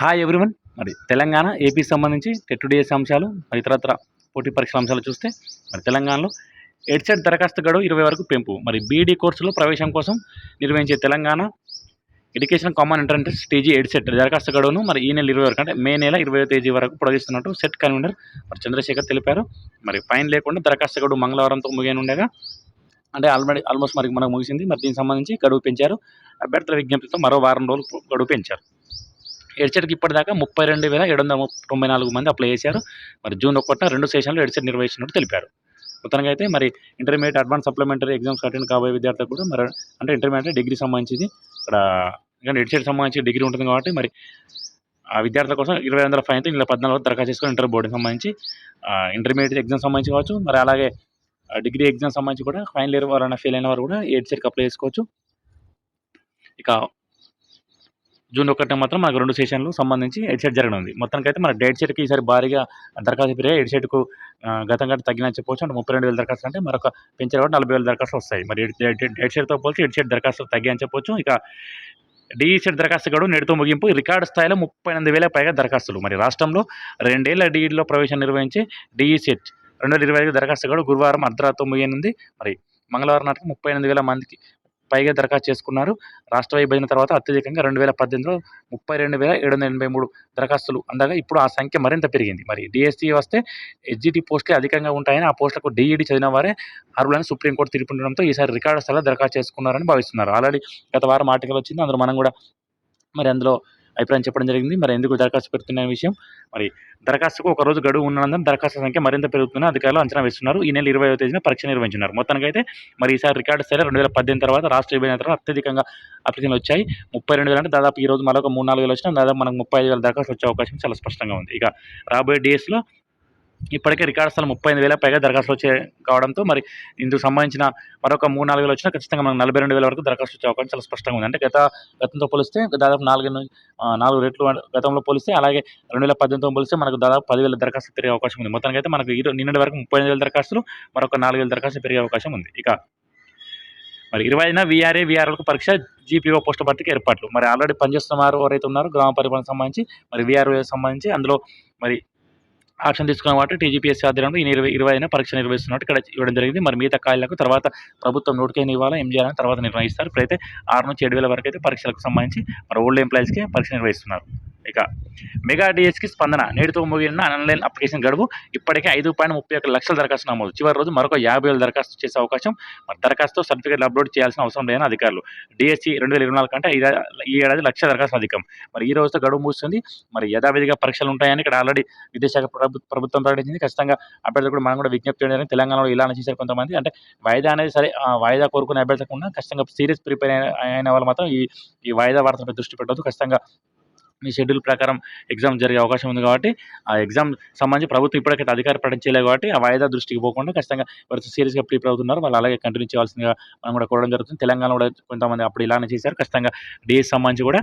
Hi everyone మరి Telangana AP సంబంధించి టెట్టుడిఎస్ అంశాలు మరి ఇతరత్ర పోటీ పరీక్షల అంశాలు చూస్తే మరి తెలంగాణలో ఎడ్సెట్ దరఖాస్తు గడువు ఇరవై వరకు పెంపు. మరి బీఈడీ కోర్సులో ప్రవేశం కోసం నిర్వహించే Telangana education common entrance TG EdCET దరఖాస్తు గడువును మరి ఈ నెల ఇరవై వరకు అంటే మే నెల ఇరవై తేదీ వరకు పొడిగిస్తున్నట్టు సెట్ కన్వీనర్ మరి చంద్రశేఖర్ తెలిపారు. మరి ఫైన్ లేకుండా దరఖాస్తు గడువు మంగళవారంతో ముగియనుండగా అంటే ఆల్రెడీ ఆల్మోస్ట్ మరి మనకు ముగిసింది. మరి దీనికి సంబంధించి గడువు పెంచారు. అభ్యర్థుల విజ్ఞప్తితో మరో వారం రోజులు గడువు పెంచారు. ఎడ్సెట్కి ఇప్పటిదాకా ముప్పై రెండు వేల ఏడు వందల తొంభై నాలుగు మంది అప్లై చేశారు. మరి జూన్ ఒకటిన రెండు సెషన్లు ఎడ్సెట్ నిర్వహించినట్టు తెలిపారు. మొత్తంగా అయితే మరి intermediate advance supplementary exams attend కాబోయే విద్యార్థులకు కూడా మరి అంటే ఇంటర్మీడియట్ డిగ్రీ సంబంధించింది. ఇక్కడ ఎందుకంటే ఎడ్సెట్ సంబంధించి డిగ్రీ ఉంటుంది కాబట్టి మరి ఆ విద్యార్థుల కోసం ఇరవై వందల ఫైవ్ అయితే ఇలా పద్నాలుగు దరఖాస్తు చేసుకుని ఇంటర్ బోర్డుకి సంబంధించి ఇంటర్మీడియట్ ఎగ్జామ్ సంబంధించి కావచ్చు మరి అలాగే డిగ్రీ ఎగ్జామ్ సంబంధించి కూడా ఫైనల్ ఇయర్ వారైనా ఫెయిల్ అయిన వారు కూడా ఎడ్సెట్కి అప్లై చేసుకోవచ్చు. ఇక జూన్ ఒకటి మాత్రం మనకు రెండు సెషన్లు సంబంధించి ఎడ్సెట్ జరగనుంది మొత్తానికి అయితే మన డేట్ షీట్కి ఈసారి భారీగా దరఖాస్తు పెరిగాయి ఎడ్సెట్కు గతం కంటే తగ్గినని చెప్పవచ్చు అంటే ముప్పై రెండు వేల దరఖాస్తులు అంటే మరొక పెంచారు కాబట్టి నలభై వేల దరఖాస్తులు వస్తాయి. మరి డేట్ షీట్తో పోల్చి ఎడ్సెట్ దరఖాస్తులు తగ్గాయని చెప్పొచ్చు. ఇక డిఈసెట్ దరఖాస్తు గడువు నేడుతో ముగింపు. రికార్డు స్థాయిలో ముప్పై ఎనిమిది వేల పైగా దరఖాస్తులు. మరి రాష్ట్రంలో రెండేళ్ళ డిఈడిలో ప్రవేశం నిర్వహించే డిఈసెట్ రెండు వేల ఇరవై ఐదు దరఖాస్తు గడువు గురువారం అర్ధరాత్రి ముగియనుంది. మరి మంగళవారం నాటికి ముప్పై ఎనిమిది వేల మందికి పైగా దరఖాస్తు చేసుకున్నారు. రాష్ట్ర విభజన తర్వాత అత్యధికంగా రెండు వేల పద్దెనిమిదిలో ముప్పై రెండు వేల ఏడు వందల ఎనభై మూడు దరఖాస్తులు అందగా ఇప్పుడు ఆ సంఖ్య మరింత పెరిగింది. మరి డిఎస్సి వస్తే ఎస్జిటి పోస్టులే అధికంగా ఉంటాయని ఆ పోస్టులకు డిఈడి చదివిన వారే అర్హులని సుప్రీంకోర్టు తీర్పు ఉండడంతో ఈసారి రికార్డు స్థాయిలో దరఖాస్తు చేసుకున్నారని భావిస్తున్నారు. ఆల్రెడీ గత వారం ఆర్టికల్ వచ్చింది. అందులో మనం కూడా మరి అందులో అభిప్రాయం చెప్పడం జరిగింది. మరి ఎందుకు దరఖాస్తు పెడుతున్న విషయం. మరి దరఖాస్తుకు ఒక రోజు గడువు ఉన్నందున దరఖాస్తు సంఖ్య మరింత పెరుగుతుందని అధికారులు అంచనా వేస్తున్నారు. ఈ నెల ఇరవై తేదీన పరీక్ష నిర్వహించినారు మొత్తానికైతే మరి ఈసారి రికార్డు సరే రెండు వేల పద్దెనిమిది తర్వాత రాష్ట్ర విభజన తర్వాత అత్యధికంగా అప్లికేషన్లు వచ్చాయి. ముప్పై రెండు వేలు అంటే దాదాపు ఈ రోజు మరొక మూడు నాలుగు వేలు వచ్చినా దాదాపు మనకు ముప్పై ఐదు వేల దరఖాస్తు వచ్చే అవకాశం చాలా స్పష్టంగా ఉంది. ఇక రాబోయే డేస్లో ఇప్పటికే రికార్డ్ స్థలం ముప్పై ఐదు వేల పైగా దరఖాస్తులు వచ్చే కావడంతో మరి ఇందుకు సంబంధించిన మరొక మూడు నాలుగు వేలు వచ్చినా ఖచ్చితంగా మనకు నలభై రెండు వేల వరకు దరఖాస్తు వచ్చే అవకాశం చాలా స్పష్టంగా ఉంది. అంటే గత గతంతో పోలిస్తే దాదాపు నాలుగు నాలుగు రెట్లు గతంలో పోలిస్తే అలాగే రెండు వేల పద్దెనిమిదితో పోలిస్తే మనకు దాదాపు పదివేల దరఖాస్తు పెరిగే అవకాశం ఉంది. మొత్తానికి అయితే మనకు ఇరు నిన్నటి వరకు ముప్పై ఐదు వేల దరఖాస్తులు మరొక నాలుగు వేల దరఖాస్తులు పెరిగే అవకాశం ఉంది. ఇక మరి ఇరవై ఐదున వీఆర్ఏ వీఆర్ఎల్కు పరీక్ష జీపీఓ పోస్టు భర్తీకి ఏర్పాట్లు. మరి ఆల్రెడీ పనిచేస్తున్న వారు ఎవరైతే ఉన్నారో గ్రామ పరిపాలన సంబంధించి మరి వీఆర్ఓ సంబంధించి అందులో మరి ఆప్షన్ తీసుకున్న వాటి టీజీపీఎస్సీ ఆధ్వర్యంలో ఈ ఇరవై ఇరవై ఐదున పరీక్ష నిర్వహిస్తున్నట్టు ఇక్కడ ఇవ్వడం జరిగింది. మరి మిగతా కాయలకు తర్వాత ప్రభుత్వం నోటిఫికేషన్ ఇవ్వాలా ఏం చేయాలని తర్వాత నిర్వహిస్తారు ఇప్పుడైతే ఆరు నుంచి ఏడు వేల వరకు అయితే పరీక్షలకు సంబంధించి మరి ఓల్డ్ ఎంప్లాయీస్కి పరీక్ష నిర్వహిస్తున్నారు. ఇక మెగా డిఎస్కి స్పందన. నేటితో ముగిన ఆన్లైన్ అప్లికేషన్ గడువు ఇప్పటికే ఐదు పాయింట్ ముప్పై ఒక్క లక్షల దరఖాస్తు నమోదు. చివరి రోజు మరొక యాభై వేల దరఖాస్తు చేసే అవకాశం. మరి దరఖాస్తు సర్టిఫికేట్ అప్లోడ్ చేయాల్సిన అవసరం లేదని అధికారులు. డిఎస్సి రెండు వేల ఇరవై నాలుగు కంటే ఈ ఏడాది లక్ష దరఖాస్తు అధికం. మరి ఈ రోజుతో గడువు ముగుస్తుంది. మరి యథావిధిగా పరీక్షలు ఉంటాయని ఇక్కడ ఆల్రెడీ విద్యాశాఖ ప్రభుత్వం ప్రకటించింది. ఖచ్చితంగా అభ్యర్థులు కూడా మనం కూడా విజ్ఞప్తి చేయడానికి తెలంగాణలో ఇలా చేశారు కొంతమంది. అంటే వాయిదా అనేది సరే ఆ వాయిదా కోరుకునే అభ్యర్థులకు ఖచ్చితంగా సీరియస్ ప్రిపేర్ అయిన వాళ్ళు మాత్రం ఈ ఈ వాయిదా వార్తపై దృష్టి పెట్టవద్దు ఖచ్చితంగా మీ షెడ్యూల్ ప్రకారం ఎగ్జామ్ జరిగే అవకాశం ఉంది కాబట్టి ఆ ఎగ్జామ్ సంబంధించి ప్రభుత్వం ఇప్పటికైతే అధికార ప్రకటించలేదు కాబట్టి ఆ వాయిదా దృష్టికి పోకుండా ఖచ్చితంగా ఎవరైతే సీరియస్గా ప్రిపేర్ అవుతున్నారో. వాళ్ళు అలాగే కంటిన్యూ చేయాల్సిందిగా మనం కూడా కోరడం జరుగుతుంది. తెలంగాణ కూడా కొంతమంది అప్పుడు ఇలానే చేశారు. ఖచ్చితంగా డిఎస్ సంబంధించి కూడా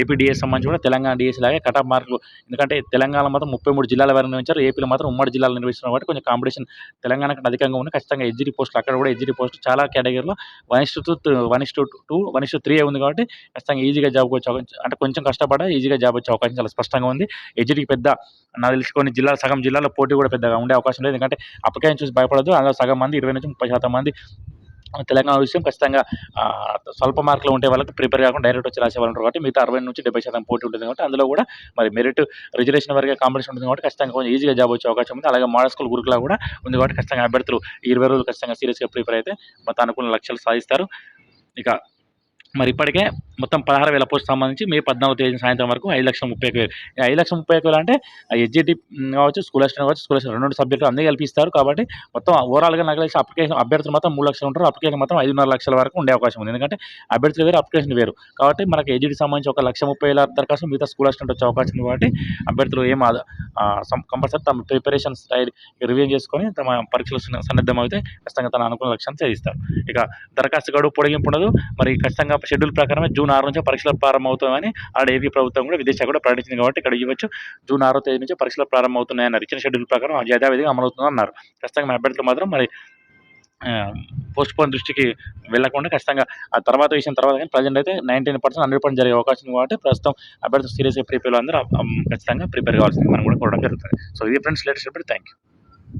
ఏపీ డిఎస్ సంబంధించి కూడా తెలంగాణ డిఎస్ లాగే కటాఫ్ మార్కులు ఎందుకంటే తెలంగాణ మాత్రం ముప్పై మూడు జిల్లాల వారు నిర్వహించారు. ఏపీలో మాత్రం ఉమ్మడి జిల్లాలు నిర్వహిస్తున్నారు కాబట్టి కొంచెం కాంపిటీషన్ తెలంగాణ కంటే అధికంగా ఉంది. ఖచ్చితంగా ఎస్జిడి పోస్టులు అక్కడ కూడా ఎస్జిడి పోస్ట్ చాలా కేటగిరీలో one is two one is two two one is three ఉంది కాబట్టి ఖచ్చితంగా ఈజీగా జాబ్ వచ్చే అంటే కొంచెం కష్టపడ ఈజీగా జాబ్ వచ్చే అవకాశం చాలా స్పష్టంగా ఉంది. ఎడ్జిడికి పెద్ద నాకు తెలిసి కొన్ని జిల్లాలు సగం జిల్లాలో పోటీ కూడా పెద్దగా ఉండే అవకాశం లేదు. ఎందుకంటే అప్పకాయం చూసి భయపడదు అందులో సగం మంది ఇరవై నుంచి ముప్పై శాతం మంది తెలంగాణ విషయం ఖచ్చితంగా స్వల్ప మార్కులు ఉండే వాళ్ళకి ప్రిపేర్ కాకుండా డైరెక్ట్ వచ్చి రాసే వాళ్ళు కాబట్టి మిగతా అరవై నుంచి డెబ్బై శాతం పోటీ ఉంటుంది కాబట్టి అందులో కూడా మరి మెరిట్ రిజర్వేషన్ వరకు కాంపిటీషన్ ఉంటుంది కాబట్టి ఖచ్చితంగా కొంచెం ఈజీగా జాబ్ వచ్చే అవకాశం ఉంది. అలాగే మోడల్ స్కూల్ గురుకులా కూడా ఉంది కాబట్టి ఖచ్చితంగా అభ్యర్థులు ఇరవై రోజులు ఖచ్చితంగా సీరియస్గా ప్రిపేర్ అయితే మొత్తం అనుకున్న లక్ష్యాలు సాధిస్తారు. ఇక మరి ఇప్పటికే మొత్తం పదహారు వేల పోస్ట్ సంబంధించి మే పద్నాలుగు తేదీ సాయంత్రం వరకు ఐదు లక్షల ముప్పై ఒక వేలు. ఐదు లక్షల ముప్పై ఒక వేలు అంటే ఎస్జిటి కావచ్చు స్కూల్ అసిస్టెంట్ కావచ్చు స్కూల్ అసిస్టెంట్ రెండు సబ్జెక్టులు అన్నీ కల్పిస్తారు కాబట్టి మొత్తం ఓవరాల్గా నాకు తెలిసి అప్లికేషన్ అభ్యర్థులు మాత్రం మూడు లక్షలు ఉంటారు. అప్లికేషన్ మాత్రం ఐదున్నర లక్షల వరకు ఉండే అవకాశం ఉంది. ఎందుకంటే అభ్యర్థులు వేరు అప్లికేషన్ వేరు. కాబట్టి మనకి ఎస్జిటి సంబంధించి ఒక లక్ష ముప్పై వేల దరఖాస్తు మిగతా స్కూల్ అసిస్టెంట్ వచ్చే అవకాశం ఉంది కాబట్టి అభ్యర్థులు ఏం కంపల్సరీ తమ ప్రిపరేషన్ స్టైల్ రివ్యూ చేసుకొని తమ పరీక్షలు సన్నద్ధం అయితే ఖచ్చితంగా తన అనుకున్న లక్ష్యాన్ని చేయిస్తారు ఇక దరఖాస్తు గడువు పొడిగింపు ఉండదు. మరి ఖచ్చితంగా షెడ్యూల్ ప్రకారమే జూన్ ఆరు నుంచి పరీక్షలు ప్రారంభమవుతామని ఆడ ఏపీ ప్రభుత్వం కూడా విదేశాలు కూడా ప్రకటించింది కాబట్టి ఇక్కడ ఇవ్వచ్చు. జూన్ ఆరో తేదీ నుంచి పరీక్షలు ప్రారంభమవుతున్నాయన్నారు ఇచ్చిన షెడ్యూల్ ప్రకారం యథావిధిగా అమలవుతుంది అన్నారు. ఖచ్చితంగా మన అభ్యర్థులు మాత్రం మరి పోస్ట్ పోన్ దృష్టికి వెళ్ళకుండా ఖచ్చితంగా ఆ తర్వాత విషయం తర్వాత కానీ ప్రజెంట్ అయితే నైంటీన్ పర్సెంట్ హండ్రెడ్ పర్సెంట్ జరిగే అవకాశం ఉంది కాబట్టి ప్రస్తుతం అభ్యర్థులు సీరియస్గా ప్రిపేర్ అందరూ ఖచ్చితంగా ప్రిపేర్ కావాల్సింది మనం కూడా కోరడం జరుగుతుంది. సో ఇది ఫ్రెండ్స్ లేటెస్ట్ థ్యాంక్ యూ